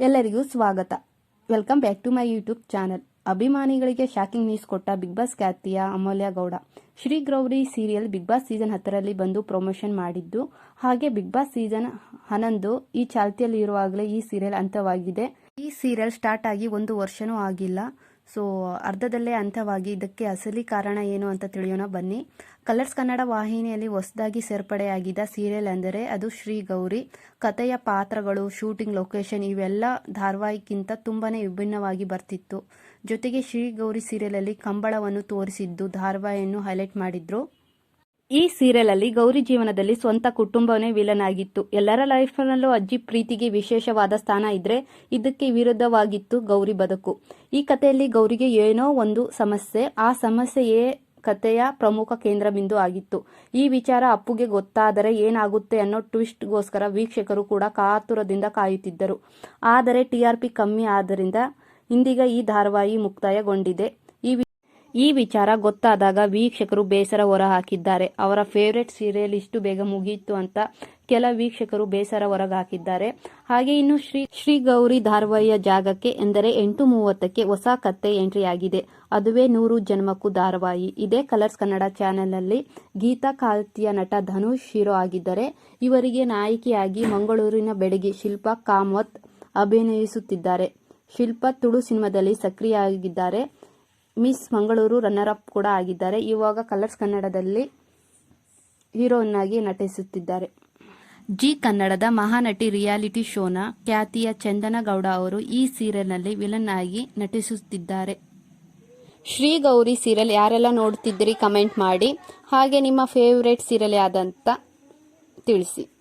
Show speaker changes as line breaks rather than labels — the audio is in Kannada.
ಎಲ್ಲರಿಗೂ ಸ್ವಾಗತ. Welcome back to my YouTube channel ಅಭಿಮಾನಿಗಳಿಗೆ ಶಾಕಿಂಗ್ ನ್ಯೂಸ್ ಕೊಟ್ಟ ಬಿಗ್ ಬಾಸ್ ಖ್ಯಾತಿಯ Amulya Gowda. Shri Gowri serial Big Boss season ಹತ್ತರಲ್ಲಿ ಬಂದು ಪ್ರಮೋಷನ್ ಮಾಡಿದ್ದು, ಹಾಗೆ ಬಿಗ್ ಬಾಸ್ ಸೀಸನ್ ಹನ್ನೊಂದು ಈ ಚಾಲ್ತಿಯಲ್ಲಿ ಇರುವಾಗಲೇ ಈ ಸೀರಿಯಲ್ ಅಂತ್ಯವಾಗಿದೆ. ಈ ಸೀರಿಯಲ್ ಸ್ಟಾರ್ಟ್ ಆಗಿ ಒಂದು ವರ್ಷನೂ ಆಗಿಲ್ಲ. ಸೊ ಅರ್ಧದಲ್ಲೇ ಅಂತ್ಯವಾಗಿ ಇದಕ್ಕೆ ಅಸಲಿ ಕಾರಣ ಏನು ಅಂತ ತಿಳಿಯೋಣ, ಬನ್ನಿ. ಕಲರ್ಸ್ ಕನ್ನಡ ವಾಹಿನಿಯಲ್ಲಿ ಹೊಸದಾಗಿ ಸೇರ್ಪಡೆಯಾಗಿದ್ದ ಸೀರಿಯಲ್ ಅಂದರೆ ಅದು ಶ್ರೀ ಗೌರಿ. ಕಥೆಯ ಪಾತ್ರಗಳು, ಶೂಟಿಂಗ್ ಲೊಕೇಶನ್ ಇವೆಲ್ಲ ಧಾರಾವಾಹಿಗಿಂತ ತುಂಬಾ ವಿಭಿನ್ನವಾಗಿ ಬರ್ತಿತ್ತು. ಜೊತೆಗೆ ಶ್ರೀ ಗೌರಿ ಸೀರಿಯಲಲ್ಲಿ ಕಂಬಳವನ್ನು ತೋರಿಸಿದ್ದು ಧಾರಾವಾಹಿಯನ್ನು ಹೈಲೈಟ್ ಮಾಡಿದ್ರು. ಈ ಸೀರಿಯಲ್ ಅಲ್ಲಿ ಗೌರಿ ಜೀವನದಲ್ಲಿ ಸ್ವಂತ ಕುಟುಂಬವೇ ವಿಲನ್ ಆಗಿತ್ತು. ಎಲ್ಲರ ಲೈಫ್ನಲ್ಲೂ ಅಜ್ಜಿ ಪ್ರೀತಿಗೆ ವಿಶೇಷವಾದ ಸ್ಥಾನ ಇದ್ರೆ ಇದಕ್ಕೆ ವಿರುದ್ಧವಾಗಿತ್ತು ಗೌರಿ ಬದುಕು. ಈ ಕಥೆಯಲ್ಲಿ ಗೌರಿಗೆ ಏನೋ ಒಂದು ಸಮಸ್ಯೆ, ಆ ಸಮಸ್ಯೆಯೇ ಕಥೆಯ ಪ್ರಮುಖ ಕೇಂದ್ರ ಬಿಂದು ಆಗಿತ್ತು. ಈ ವಿಚಾರ ಅಪ್ಪುಗೆ ಗೊತ್ತಾದರೆ ಏನಾಗುತ್ತೆ ಅನ್ನೋ ಟ್ವಿಸ್ಟ್ಗೋಸ್ಕರ ವೀಕ್ಷಕರು ಕೂಡ ಕಾತುರದಿಂದ ಕಾಯುತ್ತಿದ್ದರು. ಆದರೆ ಟಿಆರ್ಪಿ ಕಮ್ಮಿ ಆದ್ದರಿಂದ ಇಂದಿಗ ಈ ಧಾರಾವಾಹಿ ಮುಕ್ತಾಯಗೊಂಡಿದೆ. ಈ ವಿಚಾರ ಗೊತ್ತಾದಾಗ ವೀಕ್ಷಕರು ಬೇಸರ ಹೊರಹಾಕಿದ್ದಾರೆ. ಅವರ ಫೇವ್ರೆಟ್ ಸೀರಿಯಲ್ ಇಷ್ಟು ಬೇಗ ಮುಗಿಯಿತು ಅಂತ ಕೆಲ ವೀಕ್ಷಕರು ಬೇಸರ ಹೊರಗಾಕಿದ್ದಾರೆ. ಹಾಗೆ ಇನ್ನು ಶ್ರೀ ಶ್ರೀ ಗೌರಿ ಧಾರವಾಹಿಯ ಜಾಗಕ್ಕೆ ಎಂದರೆ ಎಂಟು ಮೂವತ್ತಕ್ಕೆ ಹೊಸ ಕತ್ತೆ ಎಂಟ್ರಿ ಆಗಿದೆ ಅದುವೇ ನೂರು ಜನ್ಮಕ್ಕೂ ಧಾರವಾಹಿ. ಇದೇ ಕಲರ್ಸ್ ಕನ್ನಡ ಚಾನೆಲ್ನಲ್ಲಿ ಗೀತಾ ಕಾಲ್ತಿಯ ನಟ ಧನುಷ್ ಹೀರೋ ಆಗಿದ್ದರೆ ಇವರಿಗೆ ನಾಯಕಿಯಾಗಿ ಮಂಗಳೂರಿನ ಬೆಡಗಿ ಶಿಲ್ಪಾ ಕಾಮತ್ ಅಭಿನಯಿಸುತ್ತಿದ್ದಾರೆ. ಶಿಲ್ಪಾ ತುಳು ಸಿನಿಮಾದಲ್ಲಿ ಸಕ್ರಿಯವಾಗಿದ್ದಾರೆ. ಮಿಸ್ ಮಂಗಳೂರು ರನ್ನರ್ ಅಪ್ ಕೂಡ ಆಗಿದ್ದಾರೆ. ಇವಾಗ ಕಲರ್ಸ್ ಕನ್ನಡದಲ್ಲಿ ಹೀರೋಯಿನ್ ಆಗಿ ನಟಿಸುತ್ತಿದ್ದಾರೆ. ಜಿ ಕನ್ನಡದ ಮಹಾನಟಿ ರಿಯಾಲಿಟಿ ಶೋನ ಖ್ಯಾತಿಯ ಚಂದನ ಗೌಡ ಅವರು ಈ ಸೀರಿಯಲ್ನಲ್ಲಿ ವಿಲನ್ ಆಗಿ ನಟಿಸುತ್ತಿದ್ದಾರೆ. ಶ್ರೀ ಗೌರಿ ಸೀರಿಯಲ್ ಯಾರೆಲ್ಲ ನೋಡ್ತಿದ್ದೀರಿ ಕಮೆಂಟ್ ಮಾಡಿ. ಹಾಗೆ ನಿಮ್ಮ ಫೇವ್ರೇಟ್ ಸೀರಿಯಲ್ ಯಾದಂತ ತಿಳಿಸಿ.